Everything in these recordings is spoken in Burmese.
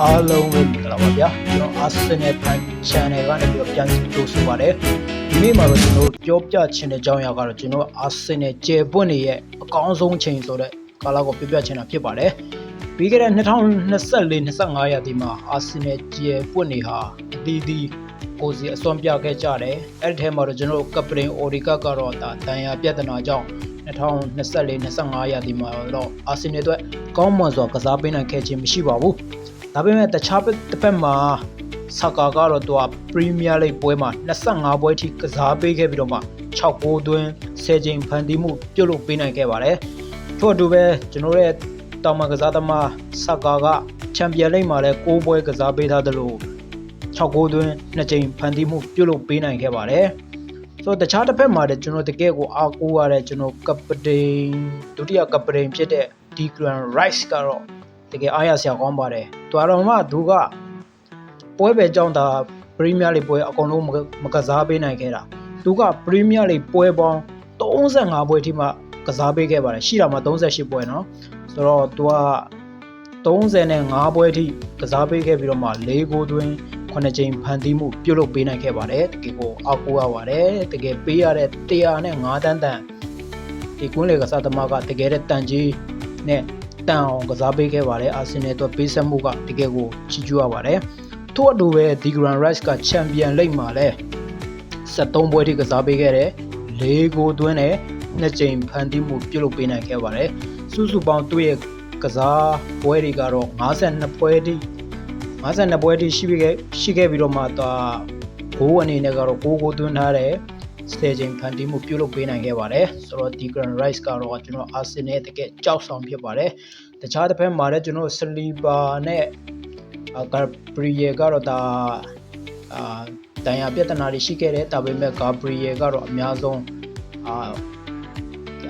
အားလုံးပဲမင်္ဂလာပါဗျာကျွန်တော် Arsenal Fan Channel ကနေပြီးတော့ပြန်ကြိုဆိုပါရစေဒီနေ့မှာတော့ကျွန်တော်ပြောပြချင်တဲ့အကြောင်းအရာကတော့ကျွန်တော် Arsenal ကျေပွင့်နေရဲ့အကောင်းဆုံးချိန်ဆိုတဲ့ကာလကိုပြောပြချင်တာဖြစ်ပါတယ်ပြီးခဲ့တဲ့2024-25ရာသီမှာ Arsenal ကျေပွင့်နေဟာအသီးသီးကိုစီအစွမ်းပြခဲ့ကြတယ်အဲ့ဒီထဲမှာတော့ကျွန်တော်ကပတိန် Orica ကတော့ဒါတန်ရာပြဿနာကြောင့်2024-25ရာသီမှာတော့ Arsenal အတွက်ကောင်းမွန်စွာကစားပေးနိုင်ခဲ့ခြင်းမရှိပါဘူး ဒါပေမဲ့တခြားတစ်ဖက်မှာဆာကာကတော့သူကပရီးမီးယားလိဂ်ပွဲမှာ25ပွဲထိကစားပေးခဲ့ပြီးတော့မှ6ဂိုးသွင်း10ချိန်ဖန်တီးမှုပြုတ်လုပ်ပေးနိုင်ခဲ့ပါတယ်ထို့အတူပဲကျွန်တော်ရဲ့တောင်မကစားသမားဆာကာကချန်ပီယံလိဂ်မှာလည်း6ပွဲကစားပေးထားသလို6ဂိုးသွင်း2ချိန်ဖန်တီးမှုပြုတ်လုပ်ပေးနိုင်ခဲ့ပါတယ်ဆိုတော့တခြားတစ်ဖက်မှာလည်းကျွန်တော်တကယ်ကိုအားကိုးရတဲ့ကျွန်တော်ကပတိန်ဒုတိယကပတိန်ဖြစ်တဲ့ Declan Rice ကတော့တကယ်အားရစရာကောင်းပါတယ်။ တွာတော်မှသူကပွဲပဲကြောင်းတာပရီးမီးယားလိပွဲအကုန်လုံးမကစားပေးနိုင်ခဲ့တာ။သူကပရီးမီးယားလိပွဲပေါင်း35ပွဲထိမှကစားပေးခဲ့ပါတယ်။ရှိတာမှ38ပွဲနော်။ဆိုတော့သူက35ပွဲထိကစားပေးခဲ့ပြီးတော့မှ၄ဂိုးသွင်း9ချိန်ဖန်တီးမှုပြုတ်လုပ်ပေးနိုင်ခဲ့ပါတယ်တကယ်ကိုအောက်ကိုရပါတယ်တကယ်ပေးရတဲ့105တန်းတန်းဒီကွင်းလေကစားသမားကတကယ်တဲ့တန်ကြီးနဲ့ တန်အောင်ကစားပေးခဲ့ပါတယ်အာဆင်နယ်အတွက်ပေးဆက်မှုကတကယ်ကိုချီးကျူးရပါတယ်ထို့အတူပဲဒီဂရန်ရိုက်စ်ကချန်ပီယံလိဂ်မှာလည်း73ပွဲထိကစားပေးခဲ့တယ်၄ဂိုးသွင်းတယ်နှစ်ကြိမ်ဖန်တီးမှုပြုတ်လုပ်ပေးနိုင်ခဲ့ပါတယ်စုစုပေါင်းသူ့ရဲ့ကစားပွဲတွေကတော့52ပွဲထိ52ပွဲထိရှိခဲ့ရှိခဲ့ပြီးတော့မှသွားဂိုးအနေနဲ့ကတော့6ဂိုးသွင်းထားတယ် စတေဂျင်ဖန်တီးမှုပြုလုပ်ပေးနိုင်ခဲ့ပါတယ်ဆိုတော့ဒီ Grand Rice ကတော့ကျွန်တော် Arsenal တကယ်ကြောက်ဆောင်ဖြစ်ပါတယ်တခြားတစ်ဖက်မှာလည်းကျွန်တော် Saliba နဲ့ဂါဘရီယယ်ကတော့ဒါအာတန်ရာပြဿနာတွေရှိခဲ့တယ်ဒါပေမဲ့ဂါဘရီယယ်ကတော့အများဆုံးအာ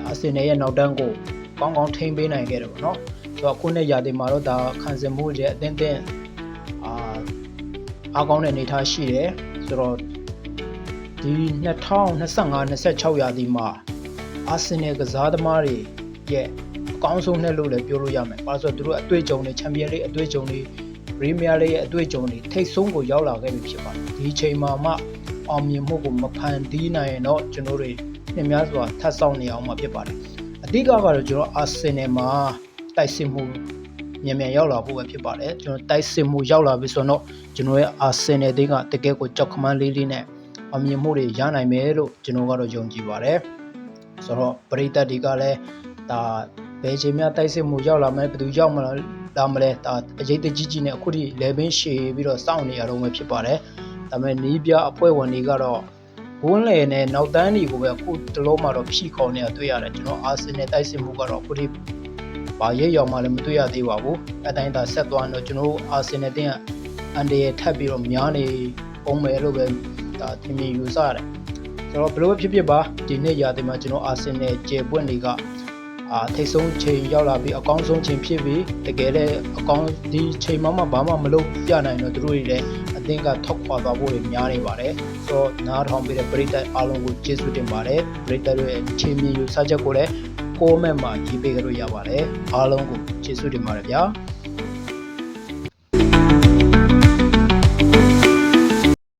အာဆင်နယ်ရဲ့နောက်တန်းကိုကောင်းကောင်းထိန်းပေးနိုင်ခဲ့တယ်ပေါ့နော်ဆိုတော့အခုနှစ်ရာသီမှာတော့ဒါခံစင်မှုရဲ့အသင်းသင်းအာအားကောင်းတဲ့အနေအထားရှိတယ်ဆိုတော့ ဒီ2025-26ရာသီမှာအာဆင်နယ်ကစားသမားတွေရဲ့အကောင်းဆုံးနဲ့လို့လည်းပြောလို့ရမယ်။ဘာလို့ဆိုတော့သူတို့အတွေ့အကြုံတွေချန်ပီယံလိအတွေ့အကြုံတွေပရီးမီးယားလိရဲ့အတွေ့အကြုံတွေထိတ်ဆုံးကိုရောက်လာခဲ့ပြီဖြစ်ပါတယ်။ဒီချိန်မှာမှအောင်မြင်မှုကိုမဖန်တီးနိုင်ရင်တော့ကျွန်တော်တို့နှစ်များစွာထပ်ဆောင်နေအောင်မှဖြစ်ပါတယ်။အဓိကကတော့ကျွန်တော်အာဆင်နယ်မှာတိုက်စစ်မှုမြန်မြန်ရောက်လာဖို့ပဲဖြစ်ပါတယ်ကျွန်တော်တိုက်စစ်မှုရောက်လာပြီဆိုတော့ကျွန်တော်ရဲ့အာဆင်နယ်တင်းကတကယ်ကိုကြောက်ခမန်းလေးလေးနဲ့ အမြင်မှုတွေရနိုင်မယ်လို့ကျွန်တော်ကတော့ယုံကြည်ပါတယ်ဆိုတော့ပရိသတ်တွေကလည်းဒါဘယ်ချိန်မှတိုက်စစ်မှုရောက်လာမယ်ဘယ်သူရောက်မလားလာမလဲဒါအရေးတကြီးကြီးနဲ့အခုထိလေဘင်းရှည်ပြီးတော့စောင့်နေရတော့မှဖြစ်ပါတယ်ဒါပေမဲ့နီးပြအဖွဲ့ဝင်တွေကတော့ဝန်းလေနဲ့နောက်တန်းတွေကိုပဲအခုတလုံးမှတော့ဖြီခေါ်နေတာတွေ့ရတယ်ကျွန်တော်အာဆင်နယ်တိုက်စစ်မှုကတော့အခုထိဘာရဲရောက်မှလည်းမတွေ့ရသေးပါဘူးအတိုင်းသာဆက်သွားတော့ကျွန်တော်အာဆင်နယ်တင်းကအန်ဒီရထပ်ပြီးတော့များနေပုံမယ်လို့ပဲ ဒါထင်မြင်ယူဆရတယ်ဆိုတော့ဘယ်လိုဖြစ်ဖြစ်ပါဒီနေ့ရာသီမှာကျွန်တော်အာဆင်နယ်ကျေပွင့်တွေကအာထိတ်ဆုံးချိန်ရောက်လာပြီးအကောင်းဆုံးချိန်ဖြစ်ပြီးတကယ်လည်းအကောင်းဒီချိန်မှမှဘာမှမလုပ်ပြနိုင်တော့သူတို့တွေလည်းအသင်းကထောက်ခွာသွားဖို့တွေများနေပါတယ်ဆိုတော့နားထောင်ပေးတဲ့ပရိသတ်အားလုံးကိုကျေးဇူးတင်ပါတယ်ပရိသတ်တို့ရဲ့ချိန်မြင်ယူဆချက်ကိုလည်း comment မှာရေးပေးကြလို့ရပါတယ်အားလုံးကိုကျေးဇူးတင်ပါတယ်ဗျာ